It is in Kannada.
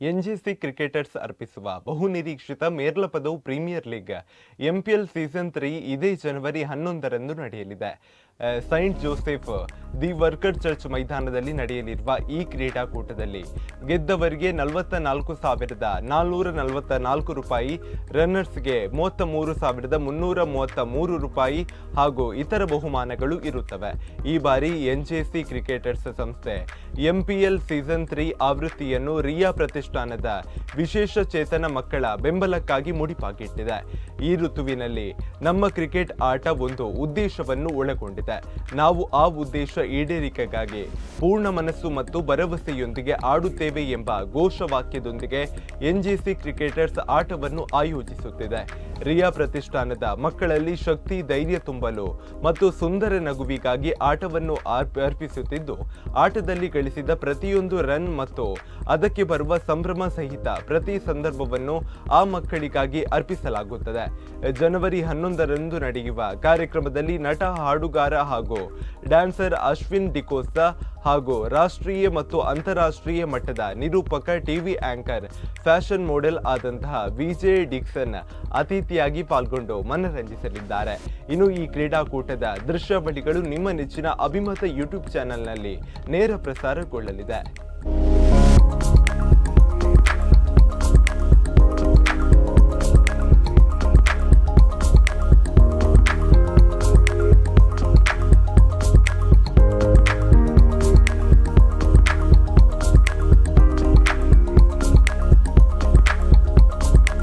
ಎನ್ಜಿಸಿ ಕ್ರಿಕೆಟರ್ಸ್ ಅರ್ಪಿಸುವ ಬಹುನಿರೀಕ್ಷಿತ Merla Padavu premier league. MPL season three ಇದೇ ಜನವರಿ ಹನ್ನೊಂದರಂದು ನಡೆಯಲಿದೆ. Saint Joseph, the Worker Church ಮೈದಾನದಲ್ಲಿ ನಡೆಯಲಿರುವ ಈ ಕ್ರೀಡಾಕೂಟದಲ್ಲಿ ಗೆದ್ದವರಿಗೆ ನಲವತ್ತ ನಾಲ್ಕು ಸಾವಿರದ ನಾಲ್ನೂರ ನಲವತ್ತ ನಾಲ್ಕು ರೂಪಾಯಿ, ರನ್ನರ್ಸ್ಗೆ ಮೂವತ್ತ ಮೂರು ಸಾವಿರದ ಮುನ್ನೂರ ಮೂವತ್ತ ಮೂರು ರೂಪಾಯಿ ಹಾಗೂ ಇತರ ಬಹುಮಾನಗಳು ಇರುತ್ತವೆ. ಈ ಬಾರಿ ಎನ್ಜೆಸಿ ಕ್ರಿಕೆಟರ್ಸ್ ಸಂಸ್ಥೆ ಎಂಪಿಎಲ್ ಸೀಸನ್ ತ್ರೀ ಆವೃತ್ತಿಯನ್ನು ರಿಯಾ ಪ್ರತಿಷ್ಠಾನದ ವಿಶೇಷ ಚೇತನ ಮಕ್ಕಳ ಬೆಂಬಲಕ್ಕಾಗಿ ಮುಡಿಪಾಗಿಟ್ಟಿದೆ. ಈ ಋತುವಿನಲ್ಲಿ ನಮ್ಮ ಕ್ರಿಕೆಟ್ ಆಟ ಒಂದು ಉದ್ದೇಶವನ್ನು ಒಳಗೊಂಡಿದೆ. ನಾವು ಆ ಉದ್ದೇಶ ಈಡೇರಿಕೆಗಾಗಿ ಪೂರ್ಣ ಮನಸ್ಸು ಮತ್ತು ಭರವಸೆಯೊಂದಿಗೆ ಆಡುತ್ತೇವೆ ಎಂಬ ಘೋಷವಾಕ್ಯದೊಂದಿಗೆ ಎನ್ಜಿಸಿ ಕ್ರಿಕೆಟರ್ಸ್ ಆಟವನ್ನು ಆಯೋಜಿಸುತ್ತಿದೆ. ರಿಯಾ ಪ್ರತಿಷ್ಠಾನದ ಮಕ್ಕಳಲ್ಲಿ ಶಕ್ತಿ, ಧೈರ್ಯ ತುಂಬಲು ಮತ್ತು ಸುಂದರ ನಗುವಿಗಾಗಿ ಆಟವನ್ನು ಅರ್ಪ- ಅರ್ಪಿಸುತ್ತಿದ್ದು, ಆಟದಲ್ಲಿ ಗಳಿಸಿದ ಪ್ರತಿಯೊಂದು ರನ್ ಮತ್ತು ಅದಕ್ಕೆ ಬರುವ ಸಂಭ್ರಮ ಸಹಿತ ಪ್ರತಿ ಸಂದರ್ಭವನ್ನು ಆ ಮಕ್ಕಳಿಗಾಗಿ ಅರ್ಪಿಸಲಾಗುತ್ತದೆ. ಜನವರಿ ಹನ್ನೊಂದರಂದು ನಡೆಯುವ ಕಾರ್ಯಕ್ರಮದಲ್ಲಿ ನಟ ಹಾಡುಗಾರ ಹಾಗೂ ಡ್ಯಾನ್ಸರ್ ಅಶ್ವಿನ್ ಡಿಕೋಸ ಹಾಗೂ ರಾಷ್ಟ್ರೀಯ ಮತ್ತು ಅಂತಾರಾಷ್ಟ್ರೀಯ ಮಟ್ಟದ ನಿರೂಪಕ ಟಿವಿ ಆಂಕರ್, ಫ್ಯಾಷನ್ ಮಾಡೆಲ್ ಆದಂತಹ ವಿಜೆ ಡಿಕ್ಸನ್ ಅತಿಥಿಯಾಗಿ ಪಾಲ್ಗೊಂಡು ಮನರಂಜಿಸಲಿದ್ದಾರೆ. ಇನ್ನು ಈ ಕ್ರೀಡಾಕೂಟದ ದೃಶ್ಯಾವಳಿಗಳು ನಿಮ್ಮ ನೆಚ್ಚಿನ ಅಭಿಮತ ಯೂಟ್ಯೂಬ್ ಚಾನೆಲ್ನಲ್ಲಿ ನೇರ ಪ್ರಸಾರಗೊಳ್ಳಲಿದೆ.